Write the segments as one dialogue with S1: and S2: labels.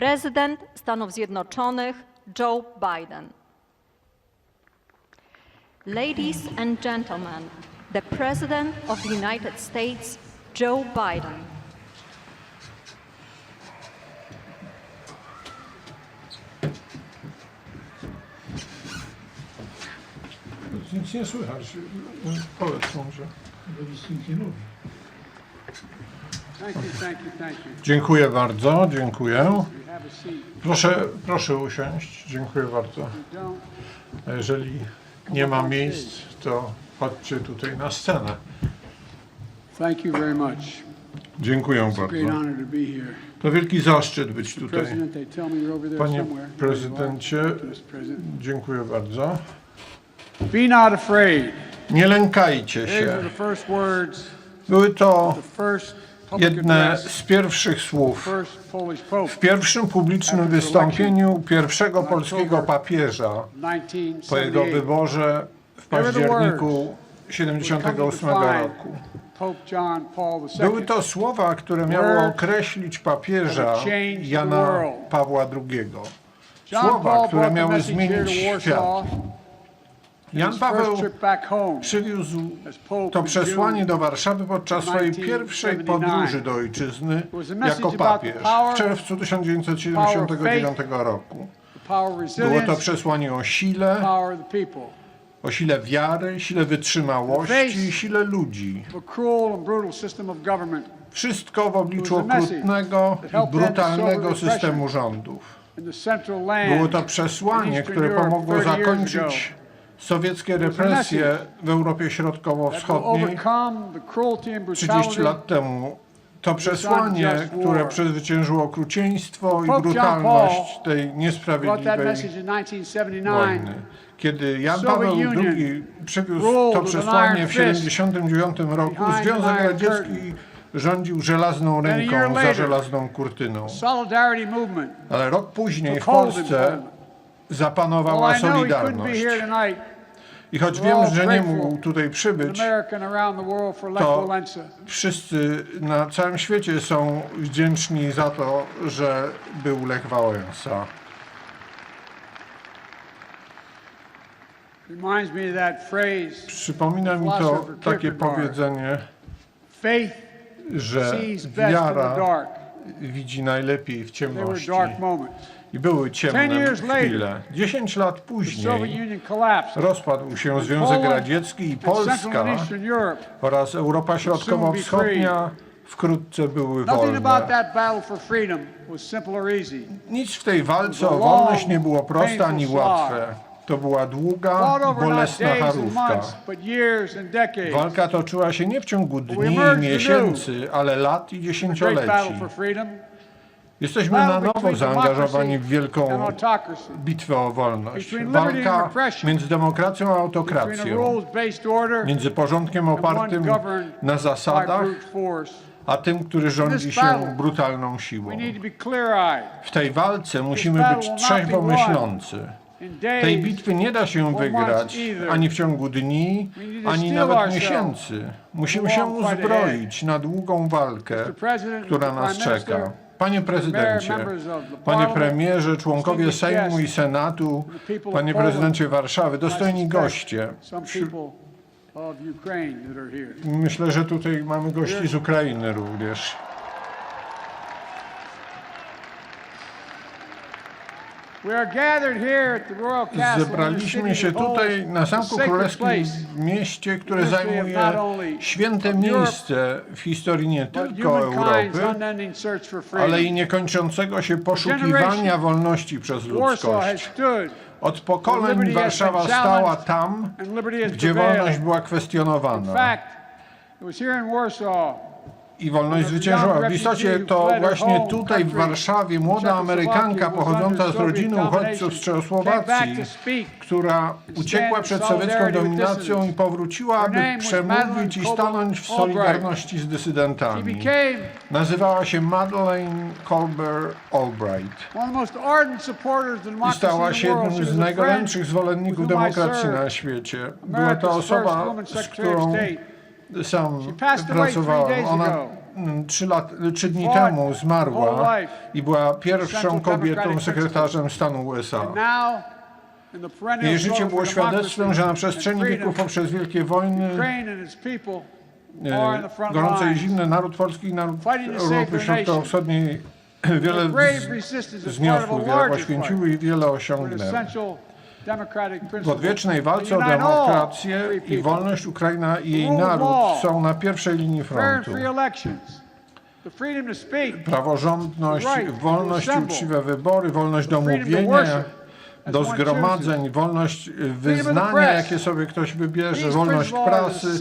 S1: prezydent Stanów Zjednoczonych Joe Biden. Ladies and gentlemen, the President of the United States, Joe Biden.
S2: Nic nie słychać. Powiedz nic nie mówi. Dziękuję bardzo, dziękuję. Proszę, proszę usiąść. Dziękuję bardzo. A jeżeli nie ma miejsc, to chodźcie tutaj na scenę.
S3: thank you very much.
S2: Dziękuję bardzo.
S3: to
S2: wielki zaszczyt być tutaj. Panie prezydencie, dziękuję bardzo.
S3: Be not afraid.
S2: Nie lękajcie się. Były to jedne z pierwszych słów w pierwszym publicznym wystąpieniu pierwszego polskiego papieża po jego
S3: 1978.
S2: wyborze w październiku 78 roku. Były to słowa, które miały określić papieża Jana Pawła II. Słowa, które miały zmienić świat. Jan Paweł przywiózł to przesłanie do Warszawy podczas swojej pierwszej
S3: 1979.
S2: podróży do ojczyzny jako papież w czerwcu 1979 roku. Było to przesłanie o sile, o sile wiary, sile wytrzymałości i sile ludzi. Wszystko w obliczu okrutnego i brutalnego systemu rządów. Było to przesłanie, które pomogło
S3: 30 years
S2: zakończyć sowieckie represje w Europie Środkowo-Wschodniej
S3: overcome the cruelty and
S2: 30
S3: brutality
S2: lat temu. To przesłanie, które przezwyciężyło okrucieństwo i brutalność tej niesprawiedliwej
S3: message in 1979.
S2: wojny. Kiedy Jan Paweł II przywiózł to przesłanie w
S3: fist
S2: 1979 roku, Związek Radziecki rządził żelazną ręką za żelazną kurtyną. Ale rok później w Polsce. Zapanowała solidarność. I choć wiem, że nie mógł tutaj przybyć, To- wszyscy na całym świecie są wdzięczni za to, że był Lech Wałęsa. Przypomina mi to takie powiedzenie, że wiara widzi najlepiej w ciemności. I były ciemne chwile. Dziesięć lat później rozpadł się Związek Radziecki i Polska oraz Europa Środkowo-Wschodnia wkrótce były wolne. Nic w tej walce o wolność nie było proste ani łatwe. To była długa, bolesna
S3: decades.
S2: Walka toczyła się nie w ciągu dni i miesięcy, ale lat i dziesięcioleci. Jesteśmy na nowo zaangażowani w wielką bitwę o wolność. Walka między demokracją a autokracją, między porządkiem opartym na zasadach, a tym, który rządzi się brutalną siłą. W tej walce musimy być trzeźwo myślący. Tej bitwy nie da się wygrać ani w ciągu dni, ani nawet miesięcy. Musimy się uzbroić na długą walkę, która nas czeka. Panie prezydencie, panie premierze, członkowie Sejmu i Senatu, panie prezydencie Warszawy, dostojni goście. Myślę, że tutaj mamy gości z Ukrainy również. Zebraliśmy się tutaj na Zamku Królewskim w mieście, które zajmuje święte miejsce w historii nie tylko Europy, ale i niekończącego się poszukiwania wolności przez ludzkość. Od pokoleń Warszawa stała tam, gdzie wolność była kwestionowana i wolność zwyciężyła. W istocie to właśnie tutaj w Warszawie młoda Amerykanka pochodząca z rodziny uchodźców z Czechosłowacji, która uciekła przed sowiecką dominacją i powróciła, aby przemówić i stanąć w solidarności z dysydentami. Nazywała się Madeleine Colbert Albright i stała się jednym z najgorętszych zwolenników demokracji na świecie. Była to osoba, z którą. Sam
S3: days
S2: Ona mm, trzy, lat, trzy dni temu zmarła i była pierwszą kobietą sekretarzem stanu USA. Jej życie było świadectwem, że na przestrzeni wieków poprzez wielkie wojny e, gorące i zimne, naród polski i naród Europy Środkowo-Wschodniej. Wiele zniosły, wiele poświęciły i wiele osiągnęły. W odwiecznej walce o demokrację i wolność Ukraina i jej naród są na pierwszej linii frontu. Praworządność, wolność, uczciwe wybory, wolność do mówienia, do zgromadzeń, wolność y, wyznania, jakie sobie ktoś wybierze, wolność prasy.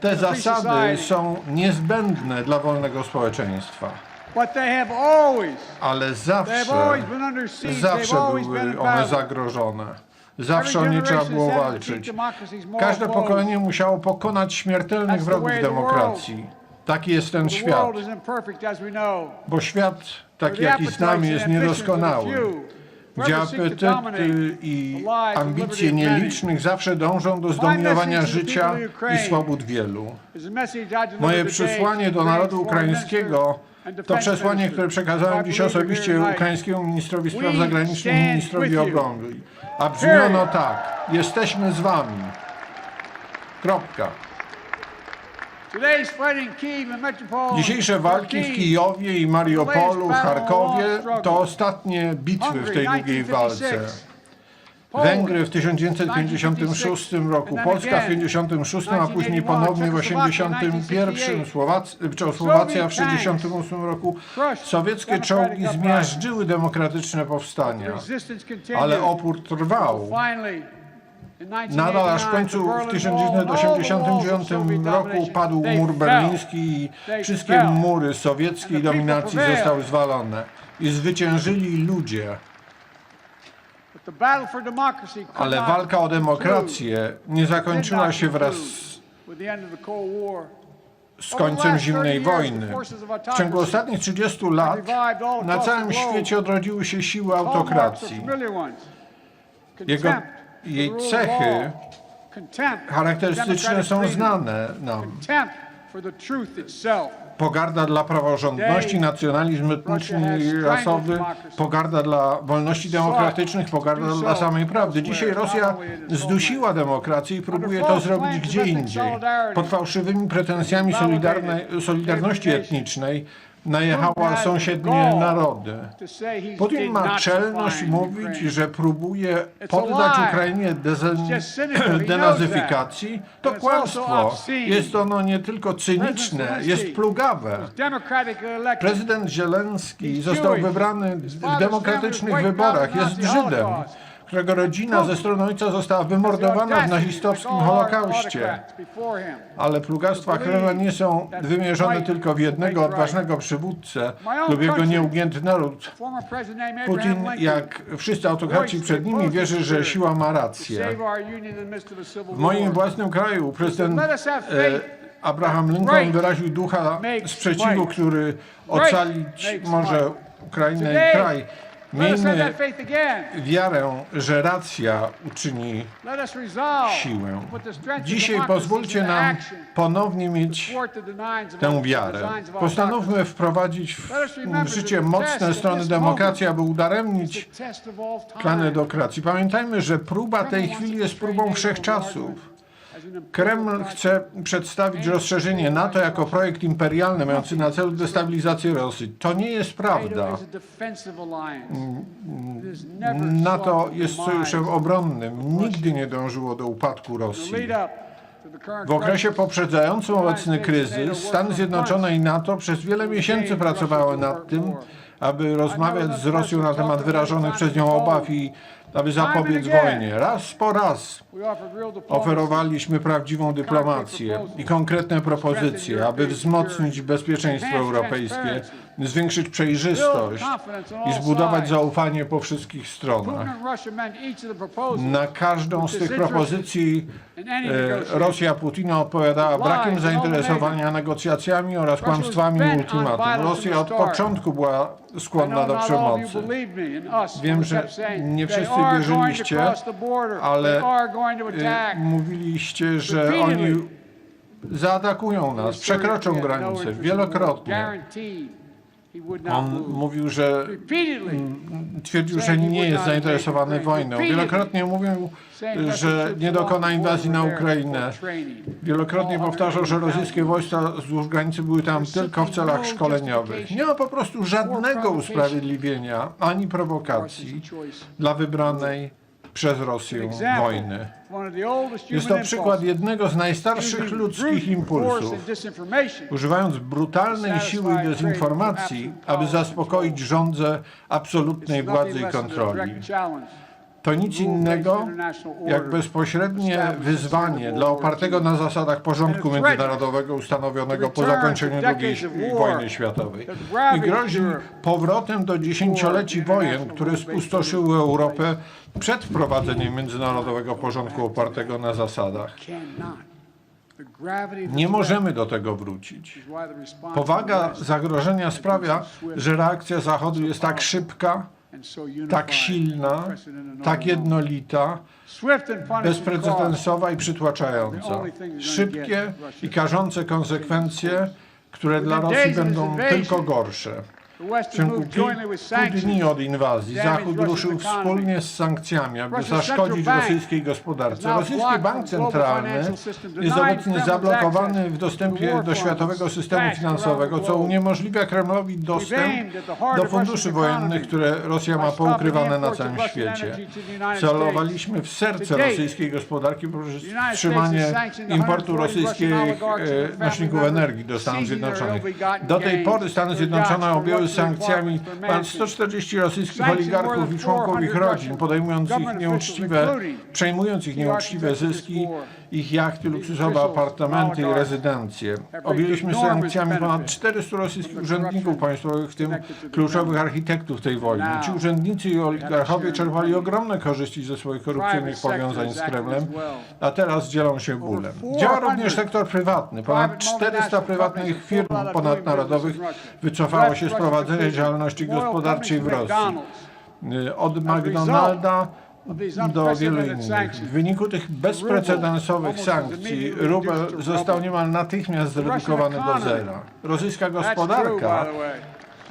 S2: Te zasady są niezbędne dla wolnego społeczeństwa, ale zawsze, zawsze były one zagrożone. Zawsze o nie trzeba było walczyć. Każde pokolenie musiało pokonać śmiertelnych wrogów demokracji. Taki jest ten świat, bo świat taki
S3: The
S2: jaki znamy jest niedoskonały. Gdzie apetyty i ambicje nielicznych zawsze dążą do zdominowania życia i swobód wielu.
S3: I
S2: Moje przesłanie do narodu ukraińskiego to przesłanie, które przekazałem
S3: I
S2: dziś osobiście ukraińskiemu ministrowi spraw zagranicznych i ministrowi obrony. A brzmiono tak, jesteśmy z wami. Kropka. Dzisiejsze walki w Kijowie i Mariupolu, Charkowie to ostatnie bitwy w tej długiej walce. Węgry w 1956 roku, Polska w 1956, a później ponownie w 1981, Słowac, Czechosłowacja w 1968 roku. Sowieckie czołgi zmiażdżyły demokratyczne powstania, ale opór trwał. Nadal aż w
S3: 1989,
S2: końcu w
S3: Berlin Wall and all the
S2: 1989
S3: walls of Soviet
S2: roku padł mur berliński i wszystkie mury sowieckiej dominacji zostały zwalone. I zwyciężyli ludzie. Ale walka o demokrację nie zakończyła się wraz z końcem zimnej wojny. W ciągu ostatnich 30 lat na całym świecie odrodziły się siły autokracji. Jego, jej cechy charakterystyczne są znane nam. Pogarda dla praworządności, nacjonalizm etniczny i rasowy, pogarda dla wolności demokratycznych, pogarda dla samej prawdy. Dzisiaj Rosja zdusiła demokrację i próbuje to zrobić gdzie indziej. Pod fałszywymi pretensjami solidarności etnicznej najechała sąsiednie narody. Putin ma czelność mówić, że próbuje poddać Ukrainie denazyfikacji. To kłamstwo. Jest ono nie tylko cyniczne, jest plugawe. Prezydent Zieleński
S3: He's
S2: został wybrany w demokratycznych wyborach. Jest Żydem. Którego rodzina ze strony ojca została wymordowana w nazistowskim Holokauście. Ale plugastwa Kremla nie są wymierzone tylko w jednego odważnego przywódcę lub jego nieugięty naród. Putin, jak wszyscy autokraci przed nimi, wierzy, że siła ma rację. W moim własnym kraju prezydent e, Abraham Lincoln wyraził ducha sprzeciwu, który ocalić może Ukrainę i kraj. Miejmy wiarę, że racja uczyni siłę. Dzisiaj pozwólcie nam ponownie mieć tę wiarę. Postanówmy wprowadzić w w życie mocne strony demokracji, aby udaremnić plany demokracji. Pamiętajmy, że próba tej chwili jest próbą wszechczasów. Kreml chce przedstawić rozszerzenie NATO jako projekt imperialny mający na celu destabilizację Rosji. To nie jest prawda. NATO jest sojuszem obronnym. Nigdy nie dążyło do upadku Rosji. W okresie poprzedzającym obecny kryzys Stany Zjednoczone i NATO przez wiele miesięcy pracowały nad tym, aby rozmawiać z Rosją na temat wyrażonych przez nią obaw i aby zapobiec wojnie. Raz po raz oferowaliśmy prawdziwą dyplomację i konkretne propozycje, aby wzmocnić bezpieczeństwo europejskie, zwiększyć przejrzystość i zbudować zaufanie po wszystkich stronach. Na każdą z tych propozycji e, Rosja Putina odpowiadała brakiem zainteresowania negocjacjami oraz kłamstwami i ultimatum. Rosja od początku była skłonna do przemocy. Wiem, że nie wszyscy wierzyliście, ale e, mówiliście, że oni zaatakują nas, przekroczą granicę wielokrotnie. On mówił, że twierdził, że nie jest zainteresowany wojną. Wielokrotnie mówił, że nie dokona inwazji na Ukrainę. Wielokrotnie powtarzał, że rosyjskie wojska wzdłuż granicy były tam tylko w celach szkoleniowych. Nie ma po prostu żadnego usprawiedliwienia ani prowokacji dla wybranej przez Rosję wojny. Jest to przykład jednego z najstarszych ludzkich impulsów. Używając brutalnej siły i dezinformacji, aby zaspokoić rządzę absolutnej władzy i kontroli. To nic innego jak bezpośrednie wyzwanie dla opartego na zasadach porządku międzynarodowego ustanowionego po zakończeniu II wojny światowej i grozi powrotem do dziesięcioleci wojen, które spustoszyły Europę przed wprowadzeniem międzynarodowego porządku opartego na zasadach. Nie możemy do tego wrócić. Powaga zagrożenia sprawia, że reakcja Zachodu jest tak szybka, tak silna, tak jednolita, bezprecedensowa i przytłaczająca. Szybkie i karzące konsekwencje, które dla Rosji będą tylko gorsze. W ciągu kilku dni od inwazji Zachód ruszył wspólnie z sankcjami, aby zaszkodzić rosyjskiej gospodarce. Rosyjski bank centralny jest obecnie zablokowany w dostępie do światowego systemu finansowego, co uniemożliwia Kremlowi dostęp do funduszy wojennych, które Rosja ma poukrywane na całym świecie. Celowaliśmy w serce rosyjskiej gospodarki poprzez wstrzymanie importu rosyjskich e, nośników energii do Stanów Zjednoczonych. Do tej pory Stany Zjednoczone objęły sankcjami. Ponad 140 rosyjskich oligarchów i członków ich rodzin, podejmując ich nieuczciwe, przejmując ich nieuczciwe zyski, ich jachty, luksusowe apartamenty i rezydencje. Objęliśmy sankcjami ponad 400 rosyjskich urzędników państwowych, w tym kluczowych architektów tej wojny. Ci urzędnicy i oligarchowie czerpali ogromne korzyści ze swoich korupcyjnych powiązań z Kremlem, a teraz dzielą się bólem. Działa również sektor prywatny. Ponad 400 prywatnych firm ponadnarodowych wycofało się z prowadzenia działalności gospodarczej w Rosji. Od McDonalda do wielu innych. W wyniku tych bezprecedensowych sankcji rubel został niemal natychmiast zredukowany do zera. Rosyjska gospodarka,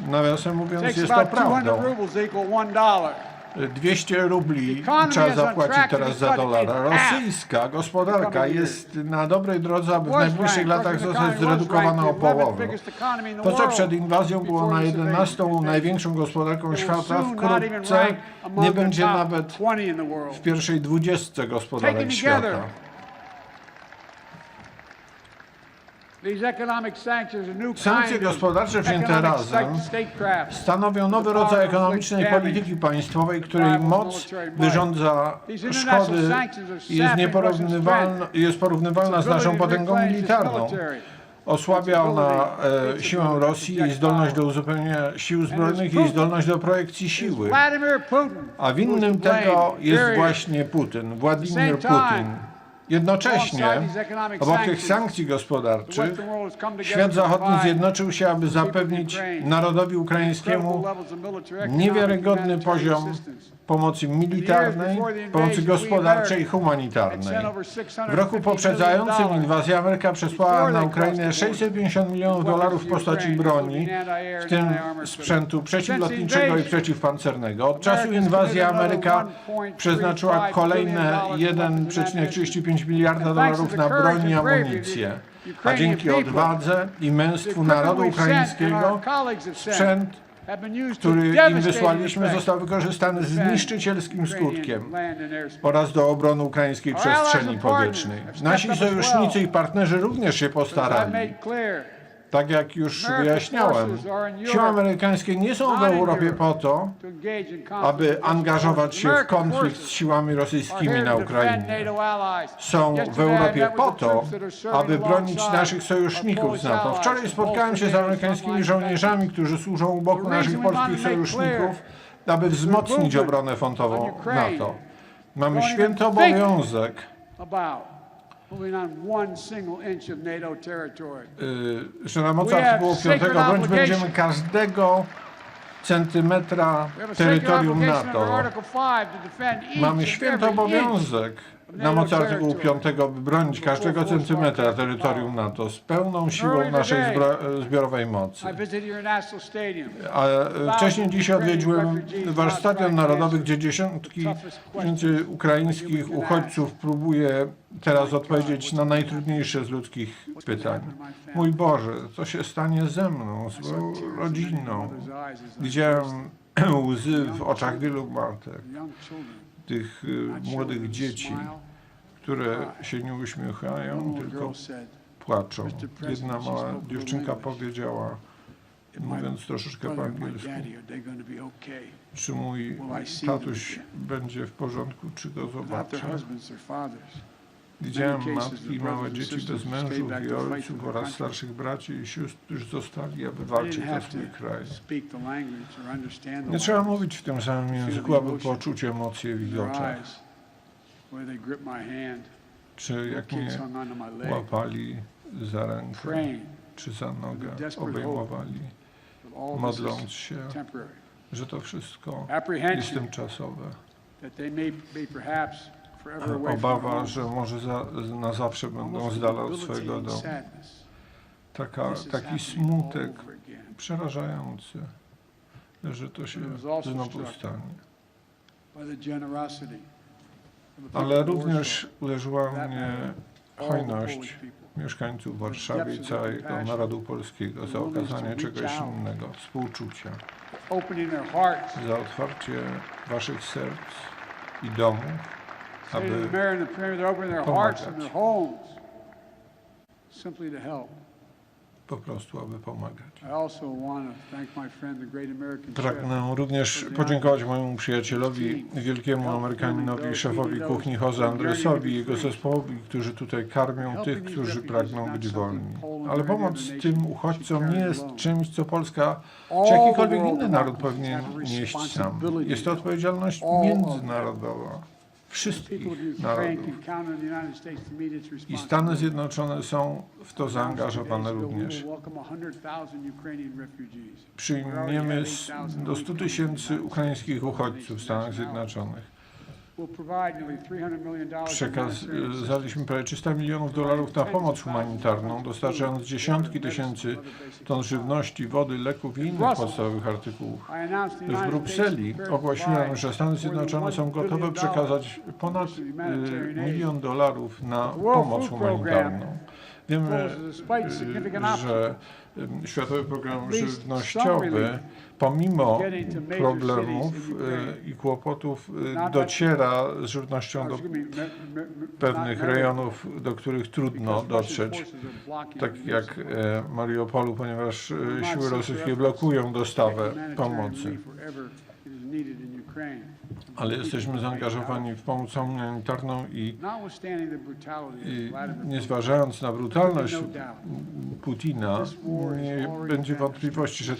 S2: nawiasem mówiąc, jest to prawdą. 200 rubli trzeba zapłacić teraz za dolara. Rosyjska gospodarka jest na dobrej drodze, aby w najbliższych latach zostać zredukowana o połowę. To, co przed inwazją było na 11 największą gospodarką świata, wkrótce nie będzie nawet w pierwszej dwudziestce gospodarek świata.
S3: Sankcje gospodarcze wzięte razem
S2: Stanowią nowy rodzaj ekonomicznej polityki państwowej, której moc wyrządza szkody i jest nieporównywalna, jest porównywalna z naszą potęgą militarną. Osłabia ona e, siłę Rosji, jej zdolność do uzupełnienia sił zbrojnych i jej zdolność do projekcji siły. A winnym tego jest właśnie Putin, Władimir Putin. Jednocześnie, obok tych sankcji gospodarczych, świat zachodni zjednoczył się, aby zapewnić narodowi ukraińskiemu niewiarygodny poziom pomocy militarnej, pomocy gospodarczej i humanitarnej. W roku poprzedzającym inwazję Ameryka przesłała na Ukrainę 650 milionów dolarów w postaci broni, w tym sprzętu przeciwlotniczego i przeciwpancernego. Od czasu inwazji Ameryka przeznaczyła kolejne 1,35 miliarda dolarów na broń i amunicję. A dzięki odwadze i męstwu narodu ukraińskiego sprzęt który im wysłaliśmy, został wykorzystany z niszczycielskim skutkiem oraz do obrony ukraińskiej przestrzeni powietrznej. Nasi sojusznicy i partnerzy również się postarali. Tak jak już wyjaśniałem, siły amerykańskie nie są w Europie po to, aby angażować się w konflikt z siłami rosyjskimi na Ukrainie. Są w Europie po to, aby bronić naszych sojuszników z NATO. Wczoraj spotkałem się z amerykańskimi żołnierzami, którzy służą u boku naszych polskich sojuszników, aby wzmocnić obronę frontową NATO. Mamy święty obowiązek y, że na mocy artykułu 5 bronić będziemy każdego centymetra terytorium NATO. Mamy święty obowiązek na mocy artykułu 5, by bronić każdego centymetra terytorium NATO z pełną siłą naszej zbiorowej mocy. A e, wcześniej dziś odwiedziłem wasz stadion narodowy, gdzie dziesiątki tysięcy ukraińskich uchodźców próbuje teraz odpowiedzieć na najtrudniejsze z ludzkich pytań. Mój Boże, co się stanie ze mną, z moją rodziną? Widziałem łzy w oczach wielu matek. Tych y, młodych dzieci, które się nie uśmiechają, tylko płaczą. Jedna mała dziewczynka powiedziała, mówiąc troszeczkę po angielsku, czy mój tatuś będzie w porządku, czy go zobaczę. Widziałem matki i małe dzieci bez mężów i ojców oraz starszych braci i sióstr, którzy zostali, aby walczyć
S3: have
S2: swój kraj. Nie trzeba mówić w tym samym języku, aby poczuć emocje w ich oczach. Czy jak mnie łapali za rękę, czy za nogę, obejmowali, modląc się, że to wszystko jest tymczasowe. Obawa, że może za, na zawsze będą z dala od swojego domu. Taka, taki smutek przerażający, że to się znowu stanie. Ale również uderzyła mnie hojność mieszkańców Warszawy i całego narodu polskiego za okazanie czegoś innego, współczucia, za otwarcie waszych serc i domów, aby pomagać. po prostu, aby pomagać. Pragnę również podziękować mojemu przyjacielowi, wielkiemu Amerykaninowi, szefowi kuchni Jose Andresowi i jego zespołowi, którzy tutaj karmią tych, którzy pragną być wolni. Ale pomoc tym uchodźcom nie jest czymś, co Polska czy jakikolwiek inny naród powinien nieść sam. Jest to odpowiedzialność międzynarodowa wszystkich
S3: Ukraine
S2: narodów. I. Stany Zjednoczone są w to zaangażowane również.
S3: will welcome 100,000 Ukrainian refugees.
S2: Przyjmiemy do 100 tysięcy ukraińskich uchodźców w Stanach Zjednoczonych. Przekazaliśmy prawie 300 milionów dolarów na pomoc humanitarną, dostarczając dziesiątki tysięcy ton żywności, wody, leków i innych podstawowych artykułów. W Brukseli ogłosiłem, że Stany Zjednoczone są
S3: than $1
S2: gotowe przekazać ponad
S3: aid.
S2: milion dolarów na pomoc humanitarną. Wiemy, y, że Światowy Program Żywnościowy, pomimo problemów y, i kłopotów, y, dociera z żywnością do
S3: me- me-
S2: pewnych rejonów, do których trudno dotrzeć, tak jak e, Mariupolu, ponieważ e, siły rosyjskie blokują dostawę pomocy. Ale jesteśmy zaangażowani w pomoc humanitarną i, i nie zważając na brutalność Putina, nie będzie wątpliwości, że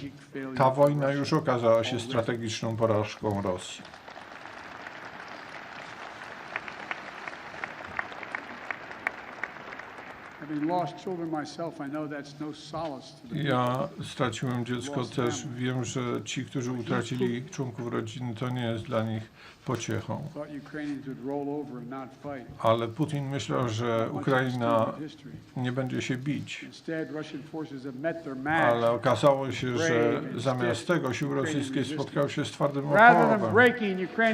S2: ta wojna już okazała się strategiczną porażką Rosji. Ja straciłem dziecko też. Wiem, że ci, którzy utracili członków rodziny, to nie jest dla nich pociechą. Ale Putin myślał, że Ukraina nie będzie się bić. Ale okazało się, że zamiast tego siły rosyjskie spotkały się z twardym oporem.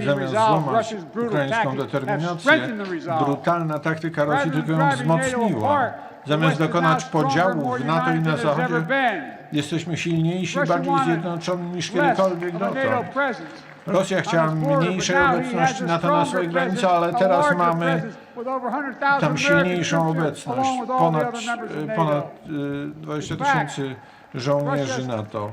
S2: Zamiast złamać ukraińską determinację, brutalna taktyka Rosji tylko ją wzmocniła. Zamiast dokonać podziału w NATO i na Zachodzie, jesteśmy silniejsi, bardziej zjednoczeni niż kiedykolwiek dotąd. Rosja chciała mniejszej obecności NATO na swoich granicach, ale teraz mamy tam silniejszą obecność. Ponad, e, ponad e, 20 tysięcy żołnierzy NATO.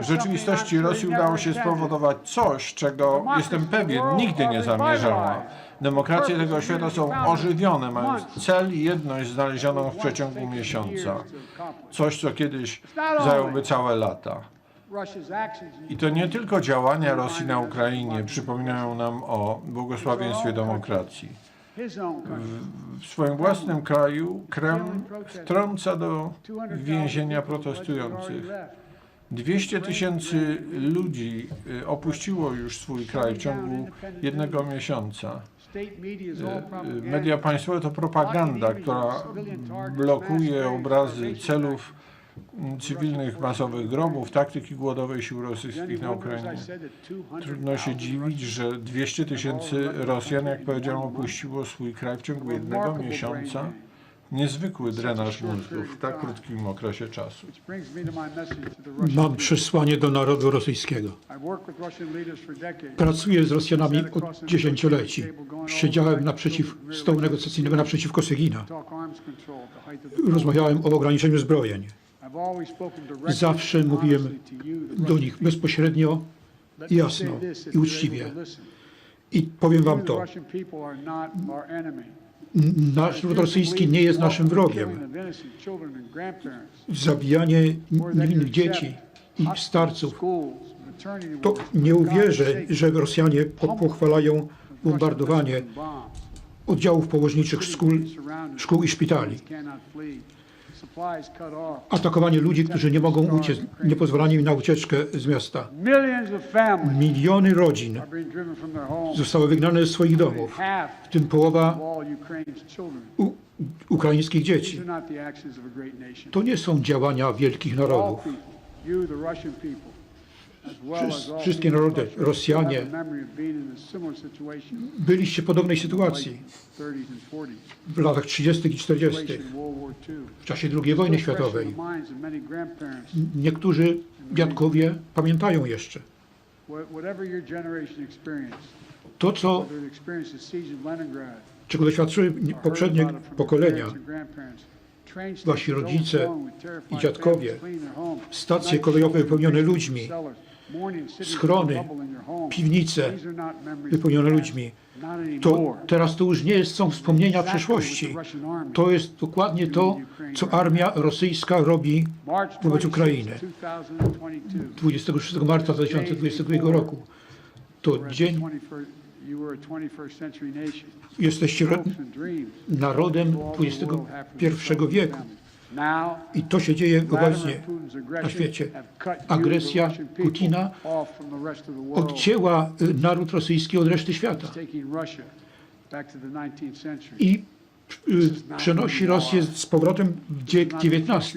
S2: W rzeczywistości Rosji udało się spowodować coś, czego jestem pewien nigdy nie zamierzała. Demokracje tego świata są ożywione, mają cel i jedność znalezioną w przeciągu miesiąca. Coś, co kiedyś zajęłoby całe lata. I to nie tylko działania Rosji na Ukrainie przypominają nam o błogosławieństwie demokracji. W swoim własnym kraju Kreml wtrąca do więzienia protestujących. 200 tysięcy ludzi y, opuściło już swój kraj w ciągu jednego miesiąca.
S3: Media
S2: Y, y. Media państwowe to propaganda, która blokuje obrazy celów cywilnych masowych grobów, taktyki głodowej sił rosyjskich na Ukrainie. Trudno się dziwić, że 200 tysięcy Rosjan, jak powiedziałem, opuściło swój kraj w ciągu jednego miesiąca. Niezwykły drenaż mózgów w tak krótkim okresie czasu.
S4: Mam przesłanie do narodu rosyjskiego. Pracuję z Rosjanami od dziesięcioleci. Siedziałem naprzeciw stołu negocjacyjnego naprzeciwko
S3: the
S4: Rozmawiałem o ograniczeniu zbrojeń. Zawsze mówiłem do nich bezpośrednio jasno i uczciwie. I powiem wam to. Nasz lud rosyjski nie jest naszym wrogiem. Zabijanie niewinnych dzieci i starców. To nie uwierzę, że Rosjanie po- pochwalają bombardowanie oddziałów położniczych szkół, szkół i szpitali. Atakowanie ludzi, którzy nie mogą uciec, nie pozwalanie im na ucieczkę z miasta. Miliony rodzin zostały wygnane ze swoich domów, w tym połowa ukraińskich dzieci. To nie są działania wielkich narodów. Wszystkie narody, Rosjanie. Byliście w podobnej sytuacji
S3: late 30s and 40s,
S4: w latach 30. i 40.
S3: situation in World War II.
S4: w czasie II wojny światowej. Niektórzy dziadkowie pamiętają jeszcze. To, co, czego doświadczyły poprzednie pokolenia, wasi rodzice i dziadkowie, stacje kolejowe wypełnione ludźmi, schrony, piwnice wypełnione ludźmi. To teraz to już nie są wspomnienia przeszłości. To jest dokładnie to, co armia rosyjska robi wobec
S3: 26,
S4: Ukrainy.
S3: 2022.
S4: 26 marca 2022 roku. To dzień,
S3: 21st You were a 21st century nation.
S4: jesteście narodem XXI wieku. I to się dzieje.
S3: Putin's
S4: na świecie. Agresja Putina. Odcięła y, naród rosyjski od reszty świata
S3: It's taking Russia back to the 19th century.
S4: i y, przenosi Rosję z powrotem w XIX.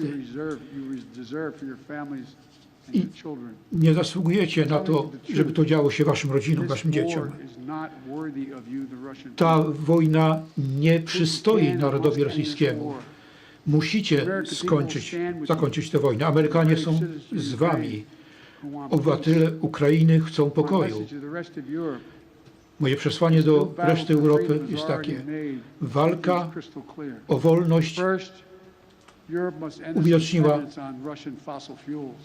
S4: I. Nie zasługujecie na to, żeby to działo się waszym rodzinom, waszym dzieciom. Ta wojna nie przystoi narodowi rosyjskiemu. Musicie skończyć, zakończyć tę wojnę. Amerykanie są z wami. Obywatele Ukrainy chcą pokoju. Moje przesłanie do reszty Europy jest takie. Walka o wolność uwidoczniła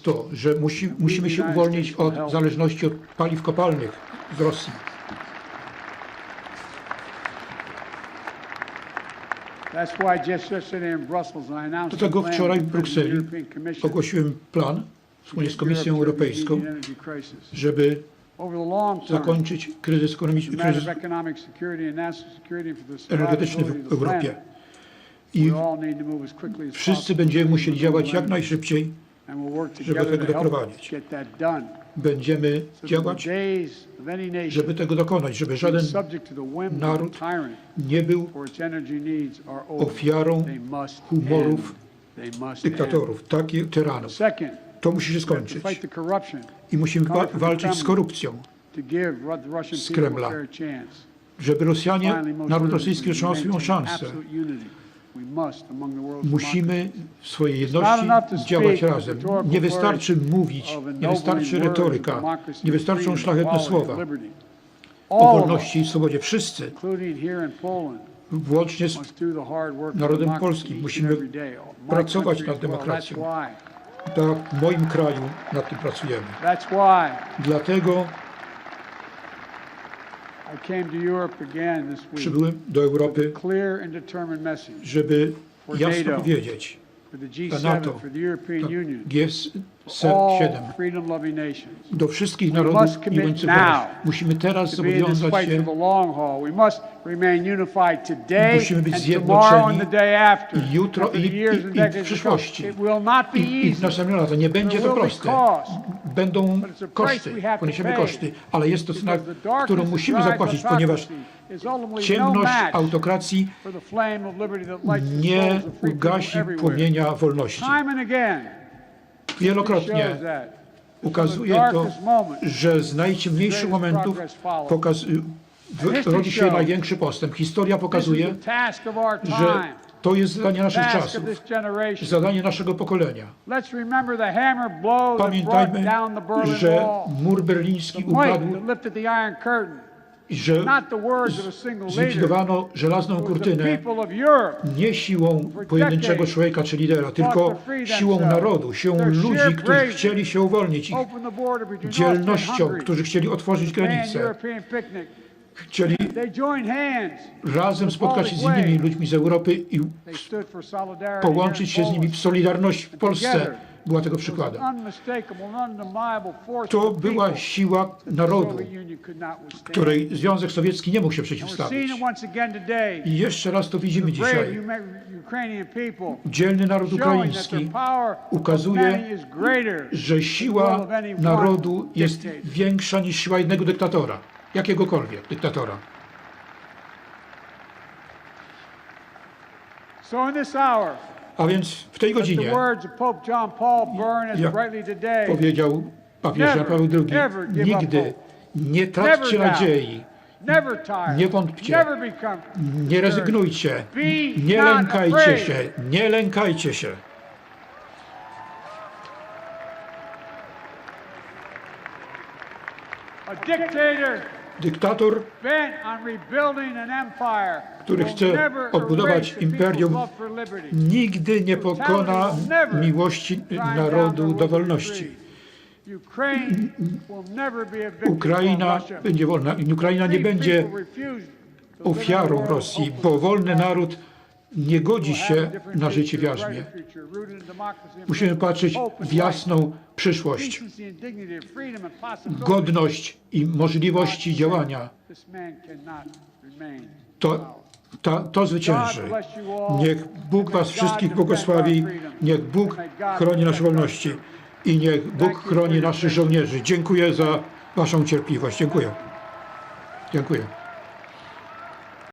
S4: to, że musi, musimy się uwolnić od zależności od paliw kopalnych z Rosji. Dlatego wczoraj w Brukseli ogłosiłem plan wspólnie z Komisją Europejską, żeby zakończyć kryzys ekonomiczny, kryzys energetyczny w Europie. I wszyscy będziemy musieli działać jak najszybciej. Żeby
S3: together
S4: tego doprowadzić. Będziemy działać, żeby tego dokonać, żeby żaden naród nie był ofiarą humorów dyktatorów, takich tyranów. To musi się skończyć. I musimy wa- walczyć z korupcją, Z Kremla. żeby Rosjanie, naród rosyjski otrzymał swoją szansę. Musimy w swojej jedności działać razem. Nie wystarczy mówić, nie wystarczy retoryka, nie wystarczą szlachetne słowa o wolności i swobodzie. Wszyscy, włącznie z narodem polskim. Musimy pracować nad demokracją. Tak, w moim kraju nad tym pracujemy. Dlatego Przybyłem do Europy, żeby jasno powiedzieć dla NATO, dla tak.
S3: G7,
S4: 7
S3: freedom-loving nations.
S4: do wszystkich narodów i łańcuchowych. Musimy teraz zobowiązać się Musimy być zjednoczeni i jutro, i, i, i w przyszłości. I, I w następne lata. Nie będzie to proste. Będą koszty, poniesiemy koszty, ale jest to cena, którą musimy zapłacić, ponieważ
S3: no
S4: ciemność autokracji nie ugasi płomienia wolności. Wielokrotnie ukazuje to, że z najciemniejszych momentów rodzi się największy postęp. Historia pokazuje, że to jest zadanie naszych czasów, zadanie naszego pokolenia. Pamiętajmy, że mur berliński upadł i że zlikwidowano żelazną kurtynę nie siłą pojedynczego człowieka czy lidera, tylko siłą narodu, siłą ludzi, którzy chcieli się uwolnić, ich dzielnością, którzy chcieli otworzyć granice. Chcieli razem spotkać się z innymi ludźmi z Europy i połączyć się z nimi w
S3: Poland.
S4: solidarność w Polsce. Była tego przykładem. To była siła narodu, której Związek Sowiecki nie mógł się przeciwstawić. I jeszcze raz to widzimy dzisiaj. Dzielny naród ukraiński ukazuje, że siła narodu jest większa niż siła jednego dyktatora, jakiegokolwiek dyktatora. A więc w tej godzinie, Jak powiedział papież Jan Paweł II, nigdy nie traćcie nadziei. Nie wątpcie. Nie rezygnujcie, nie lękajcie się, nie lękajcie się.
S3: A dictator
S4: Dyktator, który chce odbudować imperium, nigdy nie pokona miłości narodu do wolności. Ukraina będzie wolna. Ukraina nie będzie ofiarą Rosji, bo wolny naród nie godzi się na życie w jarzmie. Musimy patrzeć w jasną przyszłość, godność i możliwości działania. To, to zwycięży. Niech Bóg Was wszystkich błogosławi, niech Bóg chroni nasze wolności i niech Bóg chroni naszych żołnierzy. Dziękuję za Waszą cierpliwość. Dziękuję. Dziękuję.